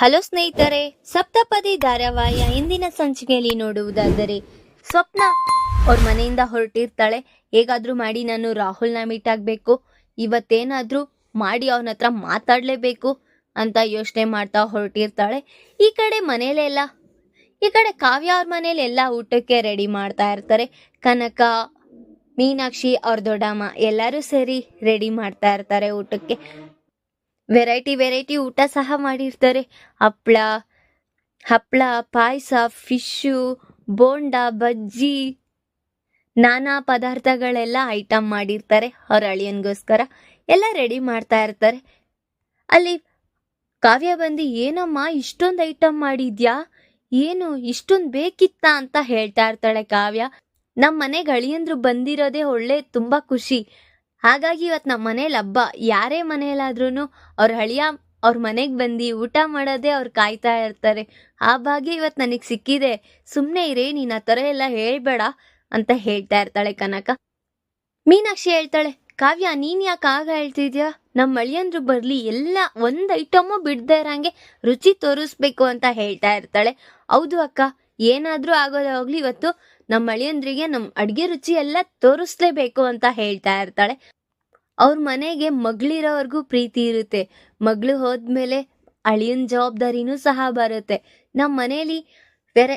Hello ಸ್ನೇಹಿತರೆ, ಸಪ್ತಪದಿ ಧಾರಾವಾಹಿಯ ಇಂದಿನ ಸಂಚಿಕೆಯಲ್ಲಿ ನೋಡುವುದಾದರೆ ಸ್ವಪ್ನ ಅವ್ರ ಮನೆಯಿಂದ ಹೊರಟಿರ್ತಾಳೆ. ಹೇಗಾದ್ರೂ ಮಾಡಿ ನಾನು ರಾಹುಲ್ನ ಮೀಟ್ ಆಗಬೇಕು. ಇವತ್ತೇನಾದರೂ ಮಾಡಿ ಅವನ ಹತ್ರ ಮಾತಾಡಲೇಬೇಕು ಅಂತ ಯೋಚನೆ ಮಾಡ್ತಾ ಹೊರಟಿರ್ತಾಳೆ. ಈ ಕಡೆ ಮನೇಲೆಲ್ಲ ಈ ಕಡೆ ಕಾವ್ಯ ಅವ್ರ ಮನೇಲಿ ಎಲ್ಲ ಊಟಕ್ಕೆ ರೆಡಿ ಮಾಡ್ತಾ ಇರ್ತಾರೆ. ಕನಕ, ಮೀನಾಕ್ಷಿ ಅವ್ರ ದೊಡ್ಡಮ್ಮ ಎಲ್ಲರೂ ಸೇರಿ ರೆಡಿ ಮಾಡ್ತಾ ಇರ್ತಾರೆ ಊಟಕ್ಕೆ. ವೆರೈಟಿ ವೆರೈಟಿ ಊಟ ಸಹ ಮಾಡಿರ್ತಾರೆ. ಹಪ್ಳ ಹಪ್ಪಳ ಪಾಯಸ ಫಿಶ್ಶು ಬೋಂಡ, ಬಜ್ಜಿ, ನಾನಾ ಪದಾರ್ಥಗಳೆಲ್ಲ ಐಟಮ್ ಮಾಡಿರ್ತಾರೆ. ಅವ್ರ ಅಳಿಯನ್ಗೋಸ್ಕರ ಎಲ್ಲ ರೆಡಿ ಮಾಡ್ತಾ ಇರ್ತಾರೆ. ಅಲ್ಲಿ ಕಾವ್ಯ ಬಂದು, ಏನಮ್ಮ, ಇಷ್ಟೊಂದು ಐಟಮ್ ಮಾಡಿದ್ಯಾ? ಏನು ಇಷ್ಟೊಂದು ಬೇಕಿತ್ತಾ ಅಂತ ಹೇಳ್ತಾ ಇರ್ತಾಳೆ ಕಾವ್ಯ. ನಮ್ಮ ಮನೆಗೆ ಅಳಿಯಂದ್ರು ಬಂದಿರೋದೇ ಒಳ್ಳೆ, ತುಂಬ ಖುಷಿ. ಹಾಗಾಗಿ ಇವತ್ತು ನಮ್ಮ ಮನೇಲಿ ಹಬ್ಬ. ಯಾರೇ ಮನೆಯಲ್ಲಾದ್ರೂ ಅವ್ರ ಹಳಿಯ, ಅವ್ರ ಮನೆಗೆ ಬಂದು ಊಟ ಮಾಡೋದೇ ಅವ್ರು ಕಾಯ್ತಾ ಇರ್ತಾರೆ. ಆ ಭಾಗ್ಯ ಇವತ್ತು ನನಗೆ ಸಿಕ್ಕಿದೆ. ಸುಮ್ಮನೆ ಇರೇ, ನೀನು ಆ ಥರ ಎಲ್ಲ ಹೇಳಬೇಡ ಅಂತ ಹೇಳ್ತಾ ಇರ್ತಾಳೆ ಕನಕ. ಮೀನಾಕ್ಷಿ ಹೇಳ್ತಾಳೆ, ಕಾವ್ಯ, ನೀನು ಯಾಕೆ ಆಗ ಹೇಳ್ತಿದ್ಯಾ? ನಮ್ಮ ಅಳಿಯಂದ್ರು ಬರಲಿ, ಎಲ್ಲ ಒಂದು ಐಟಮು ಬಿಡದೆ ಇರಂಗೆ ರುಚಿ ತೋರಿಸ್ಬೇಕು ಅಂತ ಹೇಳ್ತಾ ಇರ್ತಾಳೆ. ಹೌದು ಅಕ್ಕ ಏನಾದ್ರೂ ಆಗೋದಾಗ್ಲಿ ಇವತ್ತು ನಮ್ಮ ಅಳಿಯಂದ್ರಿಗೆ ನಮ್ಮ ಅಡುಗೆ ರುಚಿ ಎಲ್ಲ ತೋರಿಸ್ಲೇಬೇಕು ಅಂತ ಹೇಳ್ತಾ ಇರ್ತಾಳೆ. ಅವ್ರ ಮನೆಗೆ ಮಗಳಿರೋವರೆಗೂ ಪ್ರೀತಿ ಇರುತ್ತೆ. ಮಗಳು ಹೋದ್ಮೇಲೆ ಅಳಿಯನ್ ಜವಾಬ್ದಾರಿನೂ ಸಹ ಬರುತ್ತೆ. ನಮ್ಮ ಮನೇಲಿ ಬೇರೆ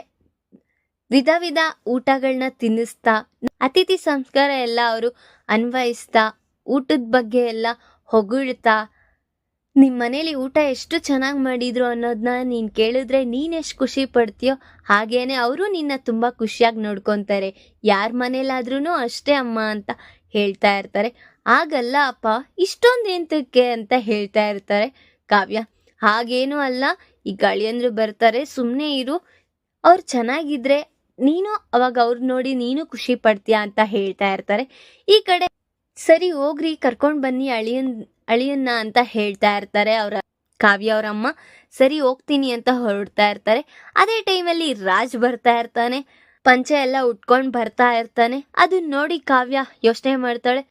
ವಿಧ ವಿಧ ಊಟಗಳನ್ನ ತಿನ್ನಿಸ್ತಾ, ಅತಿಥಿ ಸಂಸ್ಕಾರ ಎಲ್ಲ ಅವರು ಅನ್ವಯಿಸ್ತಾ, ಊಟದ ಬಗ್ಗೆ ಎಲ್ಲ ಹೊಗಳ್ತಾ ನಿಮ್ಮ ಮನೇಲಿ ಊಟ ಎಷ್ಟು ಚೆನ್ನಾಗಿ ಮಾಡಿದ್ರು ಅನ್ನೋದನ್ನ ನೀನು ಕೇಳಿದ್ರೆ ನೀನೆಷ್ಟು ಖುಷಿ ಪಡ್ತೀಯೋ ಹಾಗೇನೆ ಅವರು ನಿನ್ನ ತುಂಬ ಖುಷಿಯಾಗಿ ನೋಡ್ಕೊತಾರೆ. ಯಾರ ಮನೇಲಾದ್ರೂ ಅಷ್ಟೇ ಅಮ್ಮ ಅಂತ ಹೇಳ್ತಾ ಇರ್ತಾರೆ. ಆಗಲ್ಲ ಅಪ್ಪ, ಇಷ್ಟೊಂದು ಎಂತಕ್ಕೆ ಅಂತ ಹೇಳ್ತಾ ಇರ್ತಾರೆ ಕಾವ್ಯ. ಹಾಗೇನೂ ಅಲ್ಲ, ಈ ಗಳಿಯಂದ್ರು ಬರ್ತಾರೆ ಸುಮ್ಮನೆ ಇರು. ಅವ್ರು ಚೆನ್ನಾಗಿದ್ರೆ ನೀನು ಅವಾಗ ಅವ್ರು ನೋಡಿ ನೀನು ಖುಷಿ ಪಡ್ತೀಯ ಅಂತ ಹೇಳ್ತಾ ಇರ್ತಾರೆ. ಈ ಕಡೆ, ಸರಿ ಹೋಗ್ರಿ, ಕರ್ಕೊಂಡು ಬನ್ನಿ ಅಳಿಯನ್ ಅಳಿಯನ್ನ ಅಂತ ಹೇಳ್ತಾ ಇರ್ತಾರೆ, ಅವರ ಕಾವ್ಯ ಅವರಮ್ಮ. ಸರಿ, ಹೋಗ್ತೀನಿ ಅಂತ ಹೊರಡ್ತಾ ಇರ್ತಾರೆ. ಅದೇ ಟೈಮಲ್ಲಿ ರಾಜ್ ಬರ್ತಾ ಇರ್ತಾನೆ. ಪಂಚೆ ಎಲ್ಲ ಉಟ್ಕೊಂಡು ಬರ್ತಾ ಇರ್ತಾನೆ. ಅದನ್ನ ನೋಡಿ ಕಾವ್ಯ ಯೋಚನೆ ಮಾಡ್ತಾಳೆ.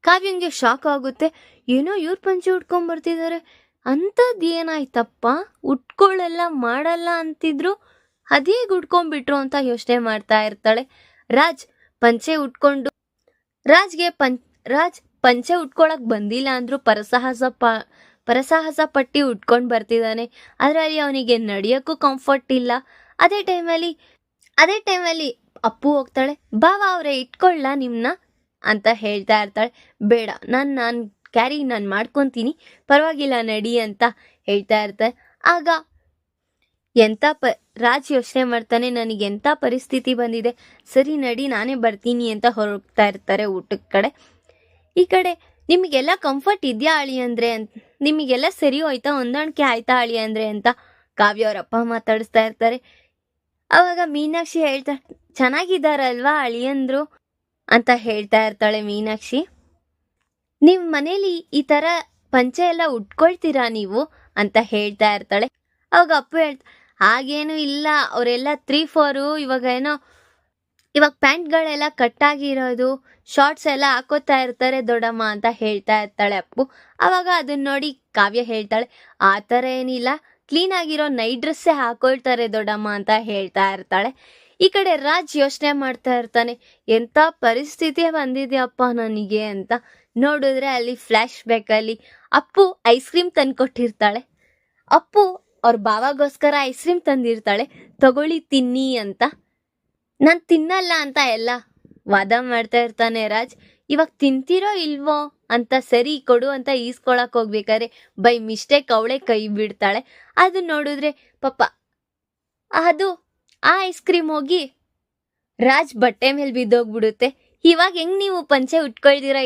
ಕಾವ್ಯಂಗೆ ಶಾಕ್ ಆಗುತ್ತೆ. ಏನೋ ಇವ್ರ ಪಂಚೆ ಉಟ್ಕೊಂಡ್ ಬರ್ತಿದ್ದಾರೆ ಅಂಥದ್ದು ಏನಾಯ್ತಪ್ಪ? ಉಟ್ಕೊಳ್ಳೆಲ್ಲ ಮಾಡಲ್ಲ ಅಂತಿದ್ರು. ಅದೇ ಉಟ್ಕೊಂಡ್ಬಿಟ್ರು ಅಂತ ಯೋಚನೆ ಮಾಡ್ತಾ ಇರ್ತಾಳೆ. ರಾಜ್, ಪಂಚೆ ಉಟ್ಕೊಂಡು, ರಾಜ್ಗೆ ಪಂಚ್, ರಾಜ್ ಪಂಚೆ ಉಟ್ಕೊಳಕ್ ಬಂದಿಲ್ಲ ಅಂದ್ರೂ ಪರಸಾಹಸ ಪ ಪರಸಾಹಸ ಪಟ್ಟಿ ಉಟ್ಕೊಂಡು ಬರ್ತಿದ್ದಾನೆ ಅದರಲ್ಲಿ ಅವನಿಗೆ ನಡೆಯೋಕ್ಕೂ ಕಂಫರ್ಟ್ ಇಲ್ಲ. ಅದೇ ಟೈಮಲ್ಲಿ ಅದೇ ಟೈಮಲ್ಲಿ ಅಪ್ಪು ಹೋಗ್ತಾಳೆ. ಬಾವ, ಅವರೇ ಇಟ್ಕೊಳ್ಳ ನಿಮ್ಮನ್ನ ಅಂತ ಹೇಳ್ತಾ ಇರ್ತಾಳೆ. ಬೇಡ, ನಾನು ನಾನು ಕ್ಯಾರಿ ನಾನು ಮಾಡ್ಕೊತೀನಿ. ಪರವಾಗಿಲ್ಲ, ನಡಿ ಅಂತ ಹೇಳ್ತಾ ಇರ್ತಾಳೆ. ಆಗ ಎಂಥ ಪ, ರಾಜ್ ಯೋಚನೆ ಮಾಡ್ತಾನೆ, ನನಗೆ ಎಂಥ ಪರಿಸ್ಥಿತಿ ಬಂದಿದೆ? ಸರಿ, ನಡಿ, ನಾನೇ ಬರ್ತೀನಿ ಅಂತ ಹೊರಗ್ತಾ ಇರ್ತಾರೆ ಊಟದ ಕಡೆ. ಈ ಕಡೆ ನಿಮಗೆಲ್ಲ ಕಂಫರ್ಟ್ ಇದೆಯಾ ಅಳಿ ಅಂದ್ರೆ ಅಂತ, ನಿಮಗೆಲ್ಲ ಸರಿ ಹೋಯ್ತಾ, ಹೊಂದಾಣಿಕೆ ಆಯ್ತಾ ಅಳಿ ಅಂದ್ರೆ ಅಂತ ಕಾವ್ಯ ಅವ್ರ ಅಪ್ಪ ಮಾತಾಡಿಸ್ತಾ ಇರ್ತಾರೆ. ಅವಾಗ ಮೀನಾಕ್ಷಿ ಹೇಳ್ತಾ, ಚೆನ್ನಾಗಿದ್ದಾರಲ್ವಾ ಅಳಿಯಂದ್ರು ಅಂತ ಹೇಳ್ತಾ ಇರ್ತಾಳೆ ಮೀನಾಕ್ಷಿ. ನಿಮ್ಮ ಮನೇಲಿ ಈ ಥರ ಪಂಚೆ ಎಲ್ಲ ಉಟ್ಕೊಳ್ತೀರಾ ನೀವು? ಅಂತ ಹೇಳ್ತಾ ಇರ್ತಾಳೆ. ಅವಾಗ ಅಪ್ಪು ಹೇಳ್ತಾ, ಹಾಗೇನು ಇಲ್ಲ, ಅವರೆಲ್ಲ ತ್ರೀ ಫೋರು ಇವಾಗ ಏನೋ ಇವಾಗ ಪ್ಯಾಂಟ್ಗಳೆಲ್ಲ ಕಟ್ಟಾಗಿರೋದು ಶಾರ್ಟ್ಸ್ ಎಲ್ಲ ಹಾಕೋತಾ ಇರ್ತಾರೆ ದೊಡ್ಡಮ್ಮ ಅಂತ ಹೇಳ್ತಾ ಇರ್ತಾಳೆ ಅಪ್ಪು. ಅವಾಗ ಅದನ್ನ ನೋಡಿ ಕಾವ್ಯ ಹೇಳ್ತಾಳೆ, ಆ ಥರ ಏನಿಲ್ಲ ಕ್ಲೀನ್ ಆಗಿರೋ ನೈಟ್ ಡ್ರೆಸ್ಸೇ ಹಾಕೊಳ್ತಾರೆ ದೊಡ್ಡಮ್ಮ ಅಂತ ಹೇಳ್ತಾ ಇರ್ತಾಳೆ. ಈ ಕಡೆ ರಾಜ್ ಯೋಚನೆ ಮಾಡ್ತಾ ಇರ್ತಾನೆ, ಎಂಥ ಪರಿಸ್ಥಿತಿ ಬಂದಿದೆಯಪ್ಪ ನನಗೆ ಅಂತ. ನೋಡಿದ್ರೆ ಅಲ್ಲಿ ಫ್ಲ್ಯಾಶ್ ಬ್ಯಾಕಲ್ಲಿ ಅಪ್ಪು ಐಸ್ ಕ್ರೀಮ್ ತಂದ್ಕೊಟ್ಟಿರ್ತಾಳೆ. ಅಪ್ಪು ಅವ್ರ ಬಾವಾಗೋಸ್ಕರ ಐಸ್ ಕ್ರೀಮ್ ತಂದಿರ್ತಾಳೆ, ತಗೊಳ್ಳಿ ತಿನ್ನಿ ಅಂತ. ನಾನು ತಿನ್ನಲ್ಲ ಅಂತ ಎಲ್ಲ. ವಾದ ಮಾಡ್ತಾ ಇರ್ತಾನೆ ರಾಜ್. ಇವಾಗ ತಿಂತೀರೋ ಇಲ್ವೋ ಅಂತ ಸರಿ ಕೊಡು ಅಂತ ಈಸ್ಕೊಳಕ್ ಹೋಗ್ಬೇಕಾದ್ರೆ ಬೈ ಮಿಸ್ಟೇಕ್ ಅವಳೆ ಕೈ ಬಿಡ್ತಾಳೆ. ಅದು ನೋಡಿದ್ರೆ ಪಾಪ ಅದು ಆ ಐಸ್ ಕ್ರೀಮ್ ಹೋಗಿ ರಾಜ್ ಬಟ್ಟೆ ಮೇಲೆ ಬಿದ್ದೋಗ್ಬಿಡುತ್ತೆ. ಇವಾಗ ಹೆಂಗ್ ನೀವು ಪಂಚೆ ಉಟ್ಕೊಳ್ದಿರ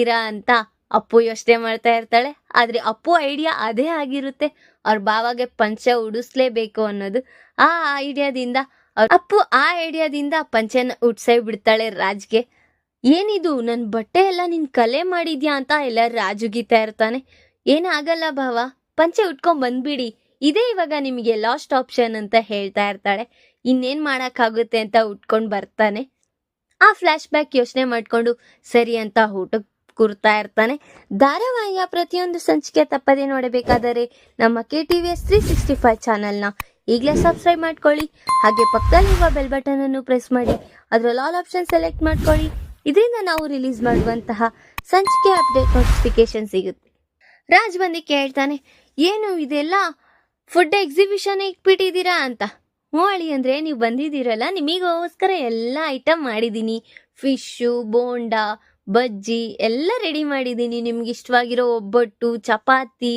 ಇರಾ ಅಂತ ಅಪ್ಪು ಯೋಚನೆ ಮಾಡ್ತಾ ಇರ್ತಾಳೆ. ಆದ್ರೆ ಅಪ್ಪು ಐಡಿಯಾ ಅದೇ ಆಗಿರುತ್ತೆ. ಅವ್ರ ಬಾವಾಗೆ ಪಂಚೆ ಉಡಿಸ್ಲೇಬೇಕು ಅನ್ನೋದು. ಆ ಐಡಿಯಾದಿಂದ ಅಪ್ಪು ಆ ಐಡಿಯಾದಿಂದ ಪಂಚೆನ ಉಡ್ಸೇ ಬಿಡ್ತಾಳೆ ರಾಜ್ಗೆ. ಏನಿದು ನನ್ನ ಬಟ್ಟೆ ಎಲ್ಲ ನಿನ್ ಕಲೆ ಮಾಡಿದ್ಯಾ ಅಂತ ಎಲ್ಲ ರಾಜುಗೀತಾ ಇರ್ತಾನೆ. ಏನಾಗಲ್ಲ ಭಾವ, ಪಂಚೆ ಉಟ್ಕೊಂಡ್ ಬಂದ್ಬಿಡಿ. ಇದೇ ಇವಾಗ ನಿಮಗೆ ಲಾಸ್ಟ್ ಆಪ್ಷನ್ ಅಂತ ಹೇಳ್ತಾ ಇರ್ತಾಳೆ. ಇನ್ನೇನ್ ಮಾಡೋಕ್ಕಾಗುತ್ತೆ ಅಂತ ಉಟ್ಕೊಂಡು ಬರ್ತಾನೆ. ಆ ಫ್ಲ್ಯಾಶ್ ಬ್ಯಾಕ್ ಯೋಚನೆ ಮಾಡ್ಕೊಂಡು ಸರಿ ಅಂತ ಊಟಕ್ಕೆ ಕೂರ್ತಾ ಇರ್ತಾನೆ. ಧಾರಾವಾಹಿಯ ಪ್ರತಿಯೊಂದು ಸಂಚಿಕೆ ತಪ್ಪದೆ ನೋಡಬೇಕಾದರೆ ನಮ್ಮ K T V S three sixty five ಚಾನಲ್ನ ಈಗಲೇ ಸಬ್ಸ್ಕ್ರೈಬ್ ಮಾಡ್ಕೊಳ್ಳಿ. ಹಾಗೆ ಪಕ್ಕದಲ್ಲಿರುವ ಬೆಲ್ ಬಟನ್ ಅನ್ನು ಪ್ರೆಸ್ ಮಾಡಿ. ಅದರಲ್ಲಿ ಆಲ್ ಆಪ್ಷನ್ ಸೆಲೆಕ್ಟ್ ಮಾಡ್ಕೊಳ್ಳಿ. ಇದರಿಂದ ನಾವು ರಿಲೀಸ್ ಮಾಡುವಂತಹ ಸಂಚಿಕೆ ಅಪ್ಡೇಟ್ ನೋಟಿಫಿಕೇಶನ್ ಸಿಗುತ್ತೆ. ರಾಜ್ ಬಂದು ಕೇಳ್ತಾನೆ ಏನು ಇದೆಲ್ಲ ಫುಡ್ ಎಕ್ಸಿಬಿಷನ್ ಇಟ್ಬಿಟ್ಟಿದ್ದೀರಾ ಅಂತ? ಹೋಳಿ ಅಂದ್ರೆ ನೀವು ಬಂದಿದ್ದೀರಲ್ಲ, ನಿಮಗೋಸ್ಕರ ಎಲ್ಲ ಐಟಮ್ ಮಾಡಿದ್ದೀನಿ. ಫಿಶ್ಶು ಬೋಂಡಾ, ಬಜ್ಜಿ ಎಲ್ಲ ರೆಡಿ ಮಾಡಿದ್ದೀನಿ. ನಿಮ್ಗೆ ಇಷ್ಟವಾಗಿರೋ ಒಬ್ಬಟ್ಟು, ಚಪಾತಿ,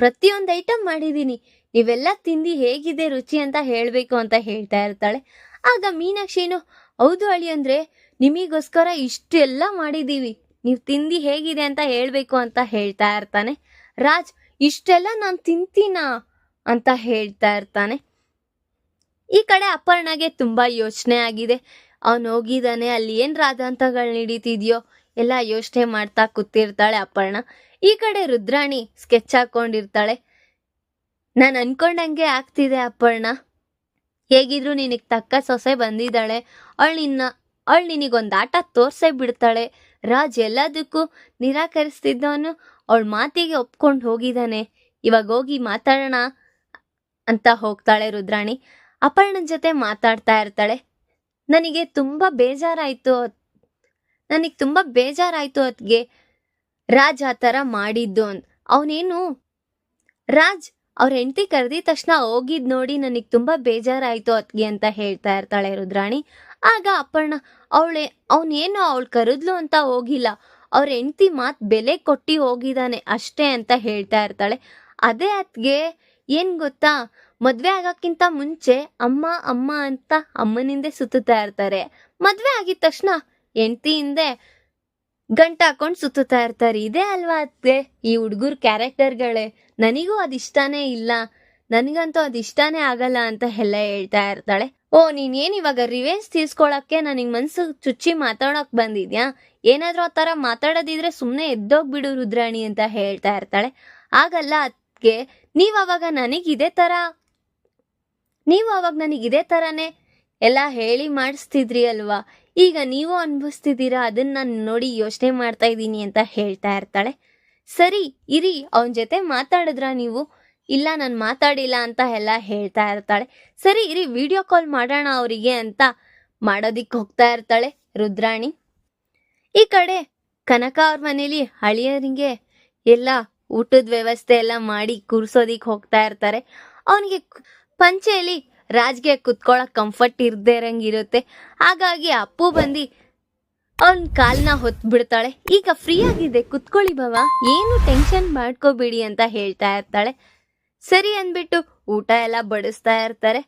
ಪ್ರತಿಯೊಂದು ಐಟಮ್ ಮಾಡಿದ್ದೀನಿ. ನೀವೆಲ್ಲ ತಿಂದು ಹೇಗಿದೆ ರುಚಿ ಅಂತ ಹೇಳಬೇಕು ಅಂತ ಹೇಳ್ತಾ ಇರ್ತಾಳೆ. ಆಗ ಮೀನಾಕ್ಷಿನು ಹೌದು ಅಳಿ ಅಂದರೆ ನಿಮಗೋಸ್ಕರ ಇಷ್ಟೆಲ್ಲ ಮಾಡಿದ್ದೀವಿ. ನೀವು ತಿಂದು ಹೇಗಿದೆ ಅಂತ ಹೇಳಬೇಕು ಅಂತ ಹೇಳ್ತಾ ಇರ್ತಾನೆ. ರಾಜ್, ಇಷ್ಟೆಲ್ಲ ನಾನು ತಿಂತೀನಾ ಅಂತ ಹೇಳ್ತಾ ಇರ್ತಾನೆ. ಈ ಕಡೆ ಅಪರ್ಣಗೆ ತುಂಬ ಯೋಚನೆ ಆಗಿದೆ. ಅವನು ಹೋಗಿದ್ದಾನೆ ಅಲ್ಲಿ ಏನು ರಾಧಾಂತಗಳು ನಡೀತಿದ್ಯೋ ಎಲ್ಲ ಯೋಚನೆ ಮಾಡ್ತಾ ಕೂತಿರ್ತಾಳೆ ಅಪರ್ಣ. ಈ ಕಡೆ ರುದ್ರಾಣಿ ಸ್ಕೆಚ್ ಹಾಕೊಂಡಿರ್ತಾಳೆ. ನಾನು ಅನ್ಕೊಂಡಂಗೆ ಆಗ್ತಿದೆ ಅಪ್ಪಣ್ಣ. ಹೇಗಿದ್ರು ನಿನಗೆ ತಕ್ಕ ಸೊಸೆ ಬಂದಿದ್ದಾಳೆ. ಅವಳು ನಿನ್ನ, ಅವಳು ನಿನಗೊಂದು ಆಟ ತೋರ್ಸೇ ಬಿಡ್ತಾಳೆ. ರಾಜ್ ಎಲ್ಲದಕ್ಕೂ ನಿರಾಕರಿಸ್ತಿದ್ದವನು, ಅವಳ ಮಾತಿಗೆ ಒಪ್ಕೊಂಡು ಹೋಗಿದ್ದಾನೆ ಇವಾಗ ಹೋಗಿ ಮಾತಾಡೋಣ ಅಂತ ಹೋಗ್ತಾಳೆ ರುದ್ರಾಣಿ. ಅಪರ್ಣನ ಜೊತೆ ಮಾತಾಡ್ತಾ ಇರ್ತಾಳೆ. ನನಗೆ ತುಂಬ ಬೇಜಾರಾಯಿತು ನನಗೆ ತುಂಬ ಬೇಜಾರಾಯಿತು ಅತ್ಗೆ. ರಾಜ್ ಆ ಥರ ಮಾಡಿದ್ದು ಅಂತ ಅವನೇನು? ರಾಜ್ ಅವ್ರ ಹೆಂಡತಿ ಕರೆದಿದ ತಕ್ಷಣ ಹೋಗಿದ್ ನೋಡಿ ನನಗೆ ತುಂಬಾ ಬೇಜಾರಾಯಿತು ಅತ್ಗೆ ಅಂತ ಹೇಳ್ತಾ ಇರ್ತಾಳೆ ರುದ್ರಾಣಿ. ಆಗ ಅಪ್ಪಣ್ಣ, ಅವಳೆ ಅವನೇನು ಅವಳು ಕರೆದ್ಲು ಅಂತ ಹೋಗಿಲ್ಲ. ಅವ್ರ ಹೆಂಡತಿ ಮಾತು ಬೆಲೆ ಕೊಟ್ಟು ಹೋಗಿದ್ದಾನೆ ಅಷ್ಟೇ ಅಂತ ಹೇಳ್ತಾ ಇರ್ತಾಳೆ. ಅದೇ ಅತ್ಗೆ, ಏನು ಗೊತ್ತಾ? ಮದ್ವೆ ಆಗಕ್ಕಿಂತ ಮುಂಚೆ ಅಮ್ಮ ಅಮ್ಮ ಅಂತ ಅಮ್ಮನಿಂದೆ ಸುತ್ತುತ್ತಾ ಇರ್ತಾರೆ. ಮದ್ವೆ ಆಗಿದ ತಕ್ಷಣ ಹೆಂಡತಿ ಹಿಂದೆ ಗಂಟ ಹಾಕೊಂಡು ಸುತ್ತುತ್ತಾ ಇರ್ತಾರೆ. ಇದೇ ಅಲ್ವಾ ಅತ್ತೆ? ಈ ಹುಡುಗರ ಕ್ಯಾರೆಕ್ಟರ್ಗಳೇ. ನನಗೂ ಅದಿಷ್ಟಾನೇ ಇಲ್ಲ. ನನಗಂತೂ ಅದಿಷ್ಟಾನೇ ಆಗಲ್ಲ ಅಂತ ಎಲ್ಲ ಹೇಳ್ತಾ ಇರ್ತಾಳೆ. ಓ, ನೀನೇನು ಇವಾಗ ರಿವೇಂಜ್ ತೀರ್ಸ್ಕೊಳಕ್ಕೆ ನನಗೆ ಮನ್ಸು ಚುಚ್ಚಿ ಮಾತಾಡೋಕ್ ಬಂದಿದ್ಯಾ? ಏನಾದರೂ ಆ ಥರ ಮಾತಾಡೋದಿದ್ರೆ ಸುಮ್ಮನೆ ಎದ್ದೋಗ್ಬಿಡು ರುದ್ರಾಣಿ ಅಂತ ಹೇಳ್ತಾ ಇರ್ತಾಳೆ. ಆಗಲ್ಲ ಅದಕ್ಕೆ ನೀವು ಅವಾಗ ನನಗೆ ಇದೇ ಥರ, ನೀವು ಅವಾಗ ನನಗೆ ಇದೇ ಥರನೇ ಎಲ್ಲ ಹೇಳಿ ಮಾಡಿಸ್ತಿದ್ರಿ ಅಲ್ವಾ? ಈಗ ನೀವು ಅನುಭವಿಸ್ತಿದ್ದೀರಾ? ಅದನ್ನ ನಾನು ನೋಡಿ ಯೋಚನೆ ಮಾಡ್ತಾ ಇದ್ದೀನಿ ಅಂತ ಹೇಳ್ತಾ ಇರ್ತಾಳೆ. ಸರಿ, ಇರಿ, ಅವನ ಜೊತೆ ಮಾತಾಡಿದ್ರ ನೀವು? ಇಲ್ಲ, ನಾನು ಮಾತಾಡಿಲ್ಲ ಅಂತ ಎಲ್ಲ ಹೇಳ್ತಾ ಇರ್ತಾಳೆ. ಸರಿ, ಇರಿ ವಿಡಿಯೋ ಕಾಲ್ ಮಾಡೋಣ ಅವರಿಗೆ ಅಂತ ಮಾಡೋದಿಕ್ಕೆ ಹೋಗ್ತಾ ಇರ್ತಾಳೆ ರುದ್ರಾಣಿ. ಈ ಕಡೆ ಕನಕ ಅವ್ರ ಮನೇಲಿ ಹಳಿಯರಿಗೆ ಎಲ್ಲ ಊಟದ ವ್ಯವಸ್ಥೆ ಎಲ್ಲ ಮಾಡಿ ಕೂರ್ಸೋದಿಕ್ ಹೋಗ್ತಾ ಇರ್ತಾರೆ. ಅವನಿಗೆ ಪಂಚೆಯಲ್ಲಿ ರಾಜ್ಗೆ ಕುತ್ಕೊಳ್ಳೋ ಕಂಫರ್ಟ್ ಇರ್ದೇ ಇರಂಗಿರುತ್ತೆ. ಹಾಗಾಗಿ ಅಪ್ಪು ಬಂದು ಅವನ್ ಕಾಲ್ನ ಹೊತ್ಬಿಡ್ತಾಳೆ. ಈಗ ಫ್ರೀ ಆಗಿದೆ, ಕುತ್ಕೊಳ್ಳಿ ಬಾವ ಏನು ಟೆನ್ಷನ್ ಮಾಡ್ಕೋಬೇಡಿ ಅಂತ ಹೇಳ್ತಾ ಇರ್ತಾಳೆ. ಸರಿ ಅಂದ್ಬಿಟ್ಟು ಊಟ ಎಲ್ಲ ಬಡಿಸ್ತಾ ಇರ್ತಾರೆ.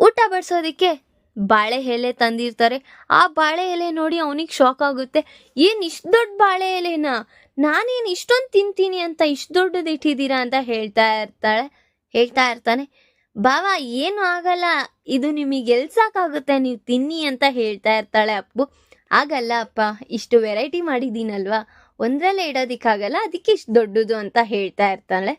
ಊಟ ಬಡಿಸೋದಕ್ಕೆ ಬಾಳೆ ಎಲೆ ತಂದಿರ್ತಾರೆ. ಆ ಬಾಳೆ ಎಲೆ ನೋಡಿ ಅವನಿಗೆ ಶಾಕ್ ಆಗುತ್ತೆ. ಏನ್ ಇಷ್ಟು ದೊಡ್ಡ ಬಾಳೆ ಎಲೆನಾ? ನಾನೇನು ಇಷ್ಟೊಂದು ತಿಂತೀನಿ ಅಂತ ಇಷ್ಟು ದೊಡ್ಡದು ಇಟ್ಟಿದ್ದೀರಾ ಅಂತ ಹೇಳ್ತಾ ಇರ್ತಾಳೆ. ಹೇಳ್ತಾ ಇರ್ತಾನೆ. ಬಾವ, ಏನು ಆಗಲ್ಲ. ಇದು ನಿಮಗೆ ಎಲ್ಸಾಕಾಗುತ್ತೆ ನೀವು ತಿನ್ನಿ ಅಂತ ಹೇಳ್ತಾ ಇರ್ತಾಳೆ ಅಪ್ಪು. ಆಗಲ್ಲ ಅಪ್ಪ, ಇಷ್ಟು ವೆರೈಟಿ ಮಾಡಿದ್ದೀನಲ್ವಾ? ಒಂದರಲ್ಲೇ ಇಡೋದಿಕ್ಕಾಗಲ್ಲ, ಅದಕ್ಕೆ ಇಷ್ಟು ದೊಡ್ಡದು ಅಂತ ಹೇಳ್ತಾ ಇರ್ತಾಳೆ.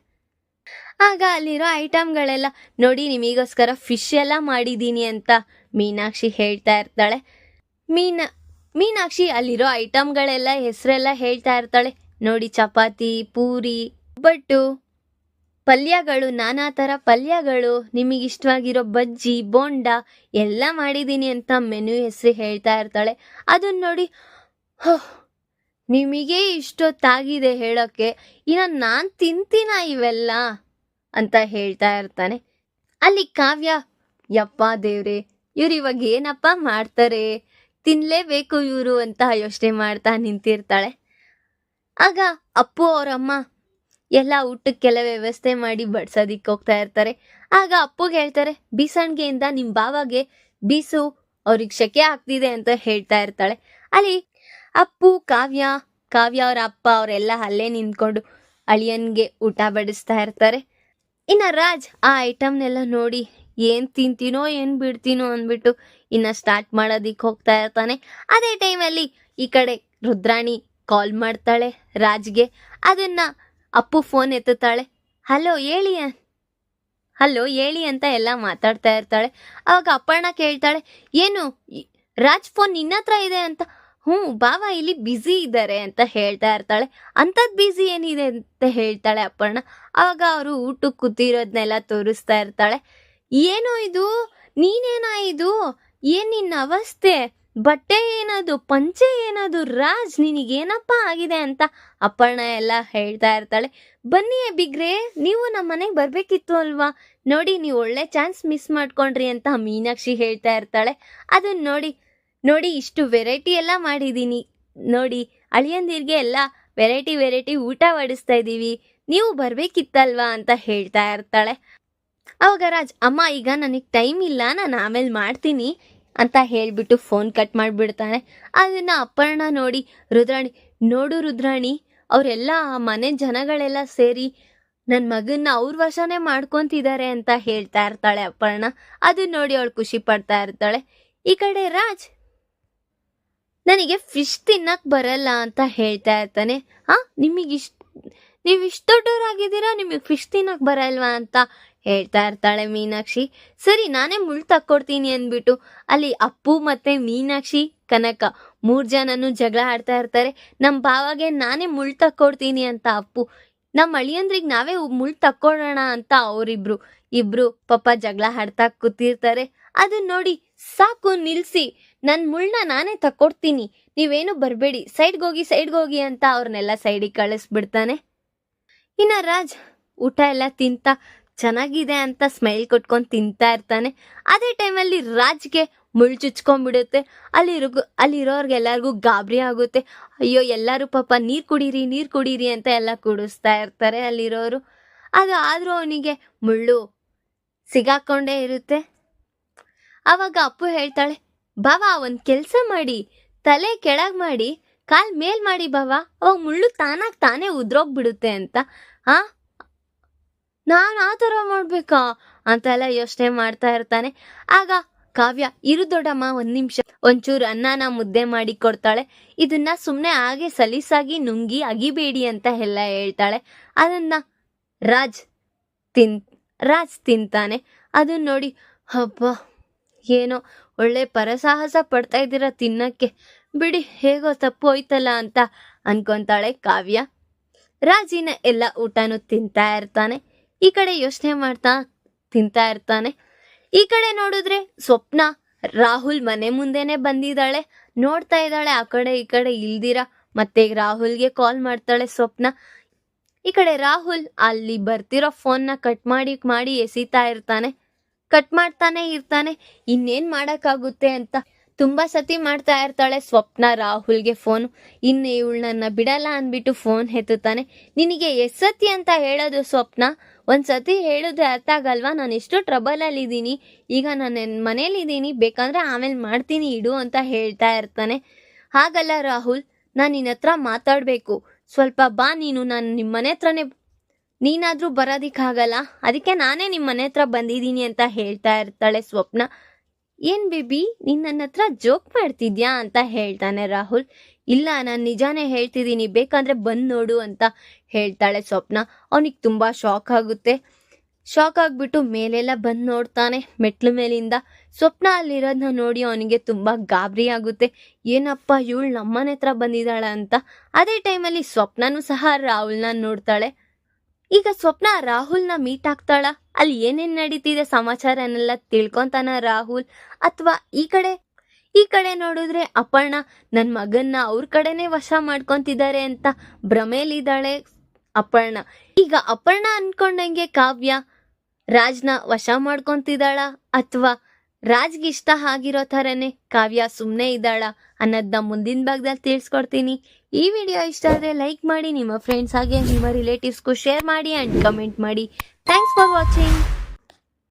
ಆಗ ಅಲ್ಲಿರೋ ಐಟಮ್ಗಳೆಲ್ಲ ನೋಡಿ, ನಿಮಗೋಸ್ಕರ ಫಿಶ್ ಎಲ್ಲ ಮಾಡಿದ್ದೀನಿ ಅಂತ ಮೀನಾಕ್ಷಿ ಹೇಳ್ತಾ ಇರ್ತಾಳೆ. ಮೀನ, ಮೀನಾಕ್ಷಿ ಅಲ್ಲಿರೋ ಐಟಮ್ಗಳೆಲ್ಲ ಹೆಸರೆಲ್ಲ ಹೇಳ್ತಾ ಇರ್ತಾಳೆ. ನೋಡಿ, ಚಪಾತಿ, ಪೂರಿ ಒಬ್ಬಟ್ಟು ಪಲ್ಯಗಳು, ನಾನಾ ಥರ ಪಲ್ಯಗಳು ನಿಮಗೆ ಇಷ್ಟವಾಗಿರೋ ಬಜ್ಜಿ, ಬೋಂಡ ಎಲ್ಲ ಮಾಡಿದ್ದೀನಿ ಅಂತ ಮೆನು ಹೆಸರು ಹೇಳ್ತಾ ಇರ್ತಾಳೆ. ಅದನ್ನ ನೋಡಿ, ಹೋ, ನಿಮಗೆ ಇಷ್ಟೊತ್ತಾಗಿದೆ ಹೇಳೋಕ್ಕೆ. ಇನ್ನು ನಾನು ತಿಂತೀನ ಇವೆಲ್ಲ? ಅಂತ ಹೇಳ್ತಾ ಇರ್ತಾನೆ. ಅಲ್ಲಿ ಕಾವ್ಯ, ಯಪ್ಪ ದೇವ್ರೆ, ಇವ್ರು ಇವಾಗ ಏನಪ್ಪ ಮಾಡ್ತಾರೆ? ತಿನ್ಲೇಬೇಕು ಇವರು ಅಂತ ಯೋಚನೆ ಮಾಡ್ತಾ ನಿಂತಿರ್ತಾಳೆ. ಆಗ ಅಪ್ಪು ಅವರಮ್ಮ ಎಲ್ಲ ಊಟಕ್ಕೆಲ್ಲ ವ್ಯವಸ್ಥೆ ಮಾಡಿ ಬಡ್ಸೋದಿಕ್ಕೆ ಹೋಗ್ತಾ ಇರ್ತಾರೆ. ಆಗ ಅಪ್ಪುಗೆ ಹೇಳ್ತಾರೆ, ಬೀಸಣಿಗೆಯಿಂದ ನಿಮ್ಮ ಬಾವಾಗೆ ಬೀಸು ಅವ್ರಿಗೆ ಶೆಕೆ ಆಗ್ತಿದೆ ಅಂತ ಹೇಳ್ತಾ ಇರ್ತಾಳೆ. ಅಲ್ಲಿ ಅಪ್ಪು, ಕಾವ್ಯ ಕಾವ್ಯ ಅವ್ರ ಅಪ್ಪ ಅವರೆಲ್ಲ ಅಲ್ಲೇ ನಿಂತ್ಕೊಂಡು ಅಳಿಯನ್ಗೆ ಊಟ ಬಡಿಸ್ತಾ ಇರ್ತಾರೆ. ಇನ್ನು ರಾಜ್ ಆ ಐಟಮ್ನೆಲ್ಲ ನೋಡಿ, ಏನು ತಿಂತೀನೋ, ಏನು ಬಿಡ್ತೀನೋ ಅಂದ್ಬಿಟ್ಟು ಇನ್ನು ಸ್ಟಾರ್ಟ್ ಮಾಡೋದಿಕ್ಕೆ ಹೋಗ್ತಾ ಇರ್ತಾನೆ. ಅದೇ ಟೈಮಲ್ಲಿ ಈ ಕಡೆ ರುದ್ರಾಣಿ ಕಾಲ್ ಮಾಡ್ತಾಳೆ ರಾಜ್ಗೆ. ಅದನ್ನ ಅಪ್ಪು ಫೋನ್ ಎತ್ತುತ್ತಾಳೆ. ಹಲೋ ಹೇಳಿ ಹಲೋ ಹೇಳಿ ಅಂತ ಎಲ್ಲ ಮಾತಾಡ್ತಾ ಇರ್ತಾಳೆ. ಅವಾಗ ಅಪ್ಪಣ್ಣ ಕೇಳ್ತಾಳೆ, ಏನು ರಾಜ್ ಫೋನ್ ನಿನ್ನ ಹತ್ರ ಇದೆ ಅಂತ? ಹ್ಞೂ ಬಾವ ಇಲ್ಲಿ ಬ್ಯುಸಿ ಇದ್ದಾರೆ ಅಂತ ಹೇಳ್ತಾ ಇರ್ತಾಳೆ. ಅಂಥದ್ದು ಬ್ಯುಸಿ ಏನಿದೆ ಅಂತ ಹೇಳ್ತಾಳೆ ಅಪ್ಪಣ್ಣ. ಅವಾಗ ಅವರು ಊಟಕ್ಕೆ ಕೂತಿರೋದನ್ನೆಲ್ಲ ತೋರಿಸ್ತಾ ಇರ್ತಾಳೆ. ಏನೋ ಇದು? ನೀನೇನಾ ಇದು? ಏನ್ ನಿನ್ನ ಅವಸ್ಥೆ? ಬಟ್ಟೆ ಏನದು ಪಂಚೆ ಏನದು ರಾಜ್ ನಿನಗೇನಪ್ಪ ಆಗಿದೆ ಅಂತ ಅಪ್ಪಣ್ಣ ಎಲ್ಲ ಹೇಳ್ತಾ ಇರ್ತಾಳೆ. ಬನ್ನಿ ಬಿಗ್ರೆ ನೀವು ನಮ್ಮ ಮನೆಗೆ ಬರಬೇಕಿತ್ತು ಅಲ್ವಾ? ನೋಡಿ, ನೀವು ಒಳ್ಳೆ ಚಾನ್ಸ್ ಮಿಸ್ ಮಾಡ್ಕೊಂಡ್ರಿ ಅಂತ ಮೀನಾಕ್ಷಿ ಹೇಳ್ತಾ ಇರ್ತಾಳೆ. ಅದನ್ನ ನೋಡಿ ನೋಡಿ, ಇಷ್ಟು ವೆರೈಟಿ ಎಲ್ಲ ಮಾಡಿದ್ದೀನಿ ನೋಡಿ ಅಳಿಯಂದಿರ್ಗೆ ಎಲ್ಲ ವೆರೈಟಿ ವೆರೈಟಿ ಊಟ ಬಡಿಸ್ತಾ ಇದ್ದೀವಿ ನೀವು ಬರ್ಬೇಕಿತ್ತಲ್ವಾ ಅಂತ ಹೇಳ್ತಾ ಇರ್ತಾಳೆ. ಅವಾಗ ರಾಜ್, ಅಮ್ಮ, ಈಗ ನನಗೆ ಟೈಮ್ ಇಲ್ಲ, ನಾನು ಆಮೇಲೆ ಮಾಡ್ತೀನಿ. ಅಂತ ಹೇಳ್ಬಿಟ್ಟು ಫೋನ್ ಕಟ್ ಮಾಡಿಬಿಡ್ತಾನೆ. ಅದನ್ನು ಅಪರ್ಣ ನೋಡಿ, ರುದ್ರಾಣಿ, ನೋಡು ರುದ್ರಾಣಿ, ಅವರೆಲ್ಲ ಆ ಮನೆ ಜನಗಳೆಲ್ಲ ಸೇರಿ ನನ್ನ ಮಗನ್ನ ಅವ್ರ ವಶನೇ ಮಾಡ್ಕೊತಿದ್ದಾರೆ ಅಂತ ಹೇಳ್ತಾ ಇರ್ತಾಳೆ ಅಪರ್ಣ. ಅದನ್ನ ನೋಡಿ ಅವಳು ಖುಷಿ ಪಡ್ತಾ ಇರ್ತಾಳೆ. ಈ ಕಡೆ ರಾಜ್, ನನಗೆ ಫಿಶ್ ತಿನ್ನಕ್ ಬರಲ್ಲ ಅಂತ ಹೇಳ್ತಾ ಇರ್ತಾನೆ. ಆ, ನಿಮಗಿಷ್ಟ ನೀವು ಇಷ್ಟು ದೊಡ್ಡವರಾಗಿದ್ದೀರಾ ನಿಮಗೆ ಫಿಶ್ ತಿನ್ನಕ್ ಬರಲ್ವಾ? ಅಂತ ಹೇಳ್ತಾ ಇರ್ತಾಳೆ ಮೀನಾಕ್ಷಿ. ಸರಿ, ನಾನೇ ಮುಳ್ ತಕ್ಕೊಡ್ತೀನಿ ಅಂದ್ಬಿಟ್ಟು ಅಲ್ಲಿ ಅಪ್ಪು ಮತ್ತೆ ಮೀನಾಕ್ಷಿ, ಕನಕ ಮೂರ್ ಜನನು ಜಗಳ ಆಡ್ತಾ ಇರ್ತಾರೆ. ನಮ್ಮ ಬಾವಾಗೆ ನಾನೇ ಮುಳ್ ತಕ್ಕೊಡ್ತೀನಿ ಅಂತ ಅಪ್ಪು. ನಮ್ಮ ಅಳಿಯಂದ್ರಿಗೆ ನಾವೇ ಮುಳ್ ತಕ್ಕೊಡೋಣ ಅಂತ ಅವರಿಬ್ರು. ಇಬ್ರು ಪಾಪ ಜಗಳ ಆಡ್ತಾ ಕೂತಿರ್ತಾರೆ. ಅದನ್ನ ನೋಡಿ ಸಾಕು, ನಿಲ್ಸಿ. ನನ್ನ ಮುಳ್ನ ನಾನೇ ತಕ್ಕೊಡ್ತೀನಿ. ನೀವೇನು ಬರಬೇಡಿ, ಸೈಡ್ಗೆ ಹೋಗಿ ಸೈಡ್ಗೆ ಹೋಗಿ ಅಂತ ಅವ್ರನ್ನೆಲ್ಲ ಸೈಡಿಗೆ ಕಳಿಸ್ಬಿಡ್ತಾನೆ. ಇನ್ನ ರಾಜ್ ಊಟ ಎಲ್ಲ ತಿಂತ ಚೆನ್ನಾಗಿದೆ ಅಂತ ಸ್ಮೈಲ್ ಕೊಟ್ಕೊಂಡು ತಿಂತಾ ಇರ್ತಾನೆ. ಅದೇ ಟೈಮಲ್ಲಿ ರಾಜ್ಗೆ ಮುಳ್ಳು ಚುಚ್ಕೊಂಡ್ಬಿಡುತ್ತೆ. ಅಲ್ಲಿರೋ ಅಲ್ಲಿರೋರ್ಗೆಲ್ಲರಿಗೂ ಗಾಬರಿ ಆಗುತ್ತೆ. ಅಯ್ಯೋ, ಎಲ್ಲರೂ ಪಾಪ ನೀರು ಕುಡೀರಿ ನೀರು ಕುಡೀರಿ ಅಂತ ಎಲ್ಲ ಕುಡಿಸ್ತಾ ಇರ್ತಾರೆ ಅಲ್ಲಿರೋರು. ಅದು ಆದರೂ ಅವನಿಗೆ ಮುಳ್ಳು ಸಿಗಾಕೊಂಡೇ ಇರುತ್ತೆ. ಆವಾಗ ಅಪ್ಪು ಹೇಳ್ತಾಳೆ, ಬಾವಾ, ಒಂದು ಕೆಲಸ ಮಾಡಿ, ತಲೆ ಕೆಳಗೆ ಮಾಡಿ, ಕಾಲ್ ಮೇಲ್ ಮಾಡಿ ಬಾವಾ, ಅವಾಗ ಮುಳ್ಳು ತಾನಾಗಿ ತಾನೇ ಉದ್ರೋಗ್ಬಿಡುತ್ತೆ ಅಂತ. ಹಾ ನಾನು ಆ ಥರ ಮಾಡ್ಬೇಕಾ? ಅಂತೆಲ್ಲ ಯೋಚನೆ ಮಾಡ್ತಾ ಇರ್ತಾನೆ. ಆಗ ಕಾವ್ಯ, ಇರು ದೊಡ್ಡಮ್ಮ, ಒಂದು ನಿಮಿಷ. ಒಂಚೂರು ಅನ್ನನ ಮುದ್ದೆ ಮಾಡಿ ಕೊಡ್ತಾಳೆ. ಇದನ್ನ ಸುಮ್ಮನೆ ಹಾಗೆ ಸಲೀಸಾಗಿ ನುಂಗಿ ಅಗಿಬೇಡಿ ಅಂತ ಎಲ್ಲ ಹೇಳ್ತಾಳೆ. ಅದನ್ನ ರಾಜ್ ತಿನ್, ರಾಜ್ ತಿಂತಾನೆ. ಅದನ್ನ ನೋಡಿ, ಹಬ್ಬ, ಏನೋ ಒಳ್ಳೆ ಪರಸಾಹಸ ಪಡ್ತಾ ಇದ್ದೀರಾ ತಿನ್ನಕ್ಕೆ. ಬಿಡಿ, ಹೇಗೋ ತಪ್ಪು ಹೋಯ್ತಲ್ಲ ಅಂತ ಅನ್ಕೊಂತಾಳೆ ಕಾವ್ಯ. ರಾಜಿನ ಎಲ್ಲ ಊಟನೂ ತಿಂತಾ ಇರ್ತಾನೆ. ಈ ಕಡೆ ಯೋಚನೆ ಮಾಡ್ತಾ ತಿಂತಾ ಇರ್ತಾನೆ. ಈ ಕಡೆ ನೋಡಿದ್ರೆ ಸ್ವಪ್ನ ರಾಹುಲ್ ಮನೆ ಮುಂದೆನೆ ಬಂದಿದ್ದಾಳೆ. ನೋಡ್ತಾ ಇದ್ದಾಳೆ, ಆ ಕಡೆ ಈ ಕಡೆ ಇಲ್ದಿರ? ಮತ್ತೆ ರಾಹುಲ್ಗೆ ಕಾಲ್ ಮಾಡ್ತಾಳೆ ಸ್ವಪ್ನ. ಈ ಕಡೆ ರಾಹುಲ್ ಅಲ್ಲಿ ಬರ್ತಿರೋ ಫೋನ್ನ ಕಟ್ ಮಾಡಿ ಮಾಡಿ ಎಸಿತಾ ಇರ್ತಾನೆ. ಕಟ್ ಮಾಡ್ತಾನೆ ಇರ್ತಾನೆ. ಇನ್ನೇನ್ ಮಾಡೋಕ್ಕಾಗುತ್ತೆ ಅಂತ ತುಂಬಾ ಸತಿ ಮಾಡ್ತಾ ಇರ್ತಾಳೆ ಸ್ವಪ್ನ ರಾಹುಲ್ಗೆ ಫೋನ್ ಇನ್ನು ಇವಳು ನನ್ನ ಬಿಡಲ್ಲ ಅಂದ್ಬಿಟ್ಟು ಫೋನ್ ಎತ್ತುತ್ತಾನೆ. ನಿನಗೆ ಎಸ್ಸತಿ ಸತಿ ಅಂತ ಹೇಳೋದು ಸ್ವಪ್ನ? ಒಂದ್ಸತಿ ಹೇಳಿದ್ರೆ ಅರ್ಥ ಆಗಲ್ವಾ? ನಾನು ಎಷ್ಟು ಟ್ರಬಲಲ್ಲಿ ಇದ್ದೀನಿ. ಈಗ ನಾನು ಮನೇಲಿದ್ದೀನಿ ಬೇಕಂದ್ರೆ ಆಮೇಲೆ ಮಾಡ್ತೀನಿ ಇಡು ಅಂತ ಹೇಳ್ತಾ ಇರ್ತಾನೆ. ಹಾಗಲ್ಲ ರಾಹುಲ್, ನಾನು ನಿನ್ನ ಹತ್ರ ಮಾತಾಡಬೇಕು. ಸ್ವಲ್ಪ ಬಾ ನೀನು. ನಾನು ನಿಮ್ಮ ಮನೆ ಹತ್ರನೇ ನೀನಾದ್ರೂ ಬರೋದಿಕ್ಕಾಗಲ್ಲ. ಅದಕ್ಕೆ ನಾನೇ ನಿಮ್ಮ ಮನೆ ಹತ್ರ ಬಂದಿದ್ದೀನಿ ಅಂತ ಹೇಳ್ತಾ ಇರ್ತಾಳೆ ಸ್ವಪ್ನ. ಏನ್ ಬೇಬಿ, ನೀನ್ ನನ್ನ ಹತ್ರ ಜೋಕ್ ಮಾಡ್ತಿದ್ಯಾ ಅಂತ ಹೇಳ್ತಾನೆ ರಾಹುಲ್. ಇಲ್ಲ, ನಾನು ನಿಜಾನೇ ಹೇಳ್ತಿದ್ದೀನಿ ಬೇಕಂದ್ರೆ ಬಂದ್ ನೋಡು ಅಂತ ಹೇಳ್ತಾಳೆ ಸ್ವಪ್ನ. ಅವನಿಗೆ ತುಂಬಾ ಶಾಕ್ ಆಗುತ್ತೆ. ಶಾಕ್ ಆಗ್ಬಿಟ್ಟು ಮೇಲೆಲ್ಲ ಬಂದ್ ನೋಡ್ತಾನೆ, ಮೆಟ್ಲು ಮೇಲಿಂದ. ಸ್ವಪ್ನ ಅಲ್ಲಿರೋದನ್ನ ನೋಡಿ ಅವನಿಗೆ ತುಂಬಾ ಗಾಬರಿ ಆಗುತ್ತೆ. ಏನಪ್ಪ, ಇವಳು ನಮ್ಮನೆ ಹತ್ರ ಬಂದಿದ್ದಾಳೆ ಅಂತ. ಅದೇ ಟೈಮಲ್ಲಿ ಸ್ವಪ್ನನು ಸಹ ರಾಹುಲ್ನ ನೋಡ್ತಾಳೆ. ಈಗ ಸ್ವಪ್ನ ರಾಹುಲ್ನ ಮೀಟ್ ಆಗ್ತಾಳ. ಅಲ್ಲಿ ಏನೇನ್ ನಡೀತಿದೆ ಸಮಾಚಾರನೆಲ್ಲ ತಿಳ್ಕೊಂತಾನ ರಾಹುಲ್. ಅಥವಾ ಈ ಕಡೆ? ಈ ಕಡೆ ನೋಡಿದ್ರೆ ಅಪರ್ಣ ನನ್ನ ಮಗನ್ನ ಅವ್ರ ಕಡೆನೆ ವಶ ಮಾಡ್ಕೊಂತಿದ್ದಾರೆ ಅಂತ ಭ್ರಮೇಲಿದ್ದಾಳೆ ಅಪರ್ಣ. ಈಗ ಅಪರ್ಣ ಅನ್ಕೊಂಡಂಗೆ ಕಾವ್ಯ ರಾಜ್ನ ವಶ ಮಾಡ್ಕೊಂತಿದ್ದಾಳ ಅಥವಾ ರಾಜ್ಗೆ ಇಷ್ಟ ಆಗಿರೋ ಥರನೇ ಕಾವ್ಯ ಸುಮ್ಮನೆ ಇದ್ದಾಳ ಅನ್ನೋದನ್ನ ಮುಂದಿನ ಭಾಗದಲ್ಲಿ ತಿಳಿಸ್ಕೊಡ್ತೀನಿ. ಈ ವಿಡಿಯೋ ಇಷ್ಟ ಆದರೆ ಲೈಕ್ ಮಾಡಿ, ನಿಮ್ಮ ಫ್ರೆಂಡ್ಸ್ ಹಾಗೆ ನಿಮ್ಮ ರಿಲೇಟಿವ್ಸ್ಗೂ ಶೇರ್ ಮಾಡಿ ಆ್ಯಂಡ್ ಕಮೆಂಟ್ ಮಾಡಿ. Thanks for watching